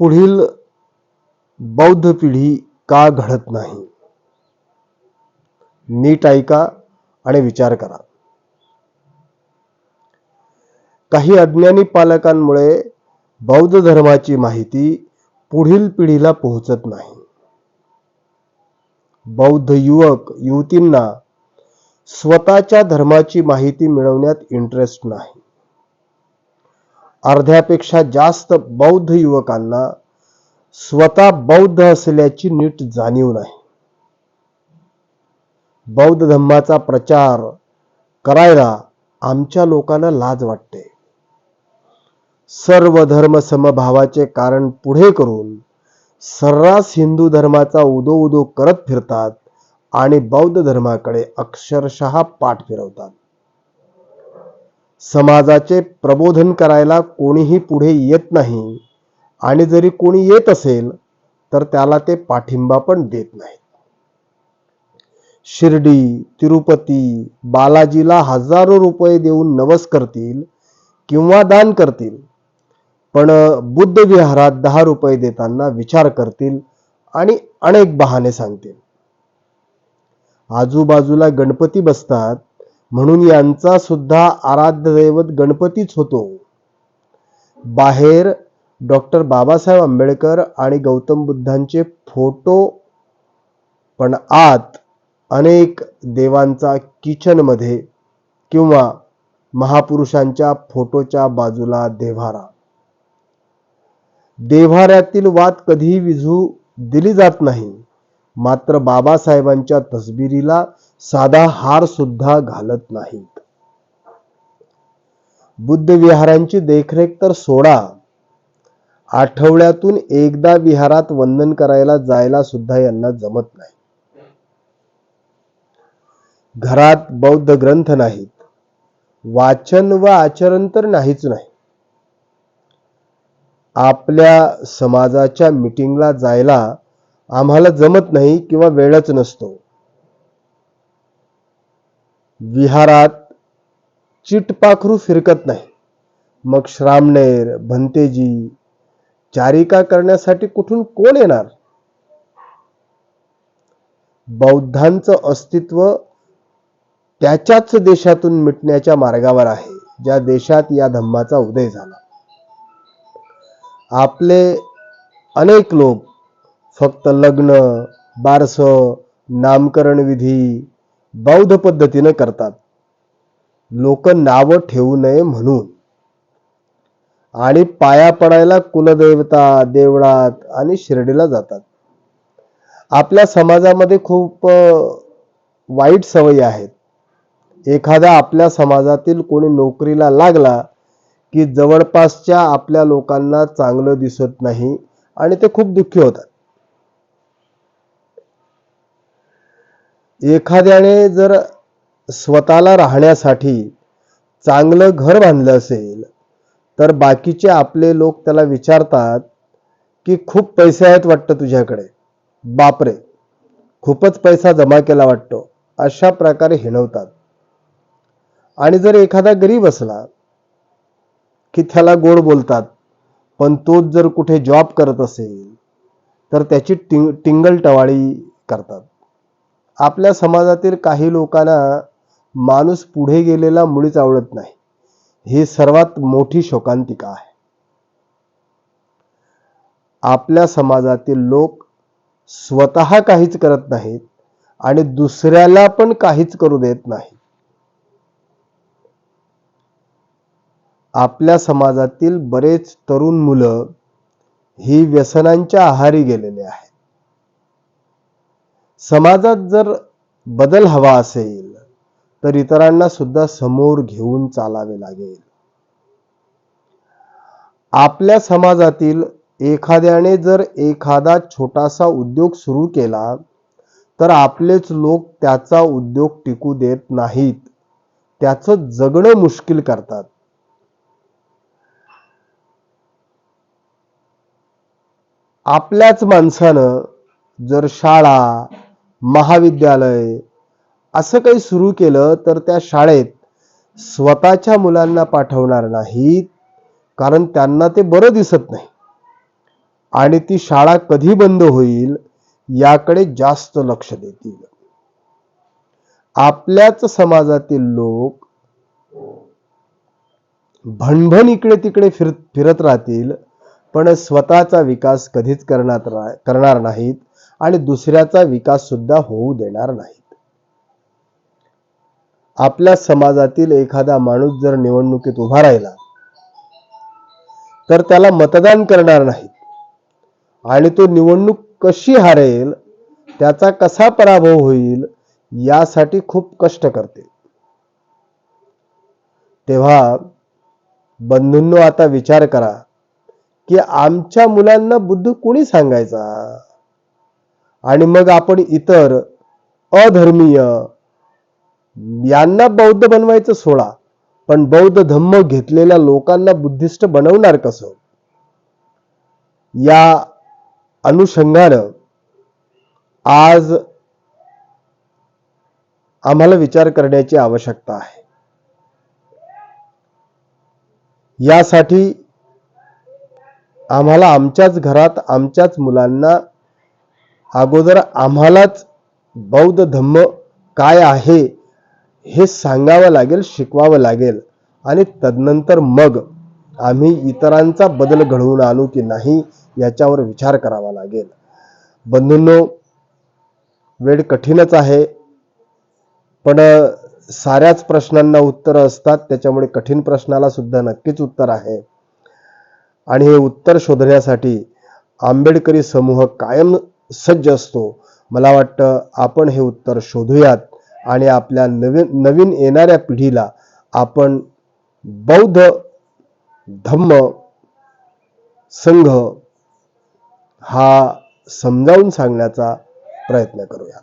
पुढील बौद्ध पिढी का घडत नाही? नीट ऐका आणि विचार करा. काही अज्ञानी पालकांमुळे बौद्ध धर्माची माहिती पुढील पिढीला पोहोचत नाही. बौद्ध युवक युवतींना स्वतःच्या धर्माची माहिती मिळवण्यात इंटरेस्ट नाही. अर्ध्यापेक्षा जास्त बौद्ध युवकांना स्वतः बौद्ध असल्याची नीट जाणीव नाही. बौद्ध धम्माचा प्रचार करायला आमच्या लोकांना लाज वाटते. सर्व धर्म समभावाचे कारण पुढे करून सर्रास हिंदू धर्माचा उदो उदो करत फिरतात आणि बौद्ध धर्माकडे अक्षरशः पाठ फिरवतात. समाजाचे प्रबोधन करायला कोणीही पुढे येत नाही. आणि जरी कोणी येत असेल तर त्याला ते पाठिंबा पण देत नाहीत. शिर्डी तिरुपती बालाजीला हजारो रुपये देऊन नवस करतील किंवा दान करतील पण बुद्ध विहारात दहा रुपये देताना विचार करतील आणि अनेक बहाणे सांगतील. आजूबाजूला गणपती बसतात म्हणून यांचा सुद्धा आराध्य दैवत गणपतीच होतो. बाहेर डॉक्टर बाबासाहेब आंबेडकर आणि गौतम बुद्धांचे फोटो पण आत अनेक देवांचा किचनमध्ये किंवा महापुरुषांच्या फोटोच्या बाजूला देव्हारा. देव्हाऱ्यातील वाद कधीही विझू दिली जात नाही. मात्र बाबासाहेबांच्या तसबिरीला साधा हार सुद्धा घालत नाहीत. बुद्ध विहारांची देखरेख तर सोडा. आठवड्यातून एकदा विहारात वंदन करायला जायला सुद्धा यांना जमत नाही. घरात बौद्ध ग्रंथ नाहीत. वाचन व आचरण तर नाहीच नाही. आपल्या समाजाच्या मिटिंगला जायला आम्हाला जमत नाही किंवा वेळच नसतो. विहारात चिटपाखरू फिरकत नाही. मग श्रामणेर भंतेजी चारिका करण्यासाठी कुठून कोण येणार? बौद्धांचं अस्तित्व त्याच्याच देशातून मिटण्याच्या मार्गावर आहे ज्या देशात या धम्माचा उदय झाला. आपले अनेक लोक फक्त लग्न बारस नामकरण विधी बौद्ध पद्धतीने करतात. लोक नाव ठेवू नये म्हणून. आणि पाया पडायला कुलदेवता देवळात आणि शिर्डीला जातात. आपल्या समाजामध्ये खूप वाईट सवयी आहेत. एखादा आपल्या समाजातील कोणी नोकरीला लागला की जवळपासच्या आपल्या लोकांना चांगलं दिसत नाही आणि ते खूप दुःखी होतात. एखाद्याने जर स्वतःला राहण्यासाठी चांगलं घर बांधलं असेल तर बाकीचे आपले लोक त्याला विचारतात की खूप पैसे आहेत वाटतं तुझ्याकडे. बापरे खूपच पैसा जमा केला वाटतो. अशा प्रकारे हिणवतात. आणि जर एखादा गरीब असला की त्याला गोड बोलतात पण तोच जर कुठे जॉब करत असेल तर त्याची टिंग टिंगल टवाळी करतात. आपल्या समाजातील काही लोकांना माणूस पुढे गेलेला मुळीच आवडत नाही. ही सर्वात मोठी शोकांतिका आहे. आपल्या समाजातील लोक स्वतः काहीच करत नाहीत आणि दुसऱ्याला पण काहीच करू देत नाही आपल्या समाजातील बरेच तरुण मुलं ही व्यसनांच्या आहारी गेलेले आहेत. समाजात जर बदल हवा असेल तर इतरांना सुद्धा समोर घेऊन चालावे लागेल. आपल्या समाजातील एखाद्याने जर एखादा छोटासा उद्योग सुरू केला तर आपलेच लोक त्याचा उद्योग टिकू देत नाहीत. त्याचं जगणं मुश्किल करतात. आपल्याच माणसानं जर शाळा महाविद्यालय. असं काही सुरू केलं तर त्या शाळेत स्वतःच्या मुलांना पाठवणार नाहीत कारण त्यांना ते बरं दिसत नाही. आणि ती शाळा कधी बंद होईल याकडे जास्त लक्ष देतील. आपल्याच समाजातील लोक भणभण इकडे तिकडे फिर फिरत राहतील पण स्वतःचा विकास कधीच करणार करणार नाहीत. आणि दुसऱ्याचा विकास सुद्धा होऊ देणार नाहीत. आपल्या समाजातील एखादा माणूस जर निवडणुकीत उभा राहिला तर त्याला मतदान करणार नाहीत. आणि तो निवडणूक कशी हारेल त्याचा कसा पराभव होईल यासाठी खूप कष्ट करते तेव्हा बंधूंनो आता विचार करा की आमच्या मुलांना बुद्ध कोणी सांगायचा? आणि मग आपण इतर अधर्मीय यांना बौद्ध बनवायचं सोडा पण बौद्ध धम्म घेतलेल्या लोकांना बुद्धिस्ट बनवणार कसं? या अनुषंगानं आज आम्हाला विचार करण्याची आवश्यकता आहे. यासाठी आम्हाला आमच्याच घरात आमच्याच मुलांना अगोदर आम्हालाच बौद्ध धम्म काय आहे हे सांगावं लागेल शिकवावं लागेल. आणि तदनंतर मग आम्ही इतरांचा बदल घडवून आणू की नाही याच्यावर विचार करावा लागेल. बंधूंनो वेळ कठीणच आहे पण साऱ्याच प्रश्नांना उत्तरं असतात त्याच्यामुळे कठीण प्रश्नाला सुद्धा नक्कीच उत्तर आहे. आणि हे उत्तर शोधण्यासाठी आंबेडकरी समूह कायम सज्ज असतो. मला वाटतं आपण हे उत्तर शोधूयात आणि आपल्या नवीन नवीन येणाऱ्या पिढीला आपण बौद्ध धम्म संघ हा समजावून सांगण्याचा प्रयत्न करूया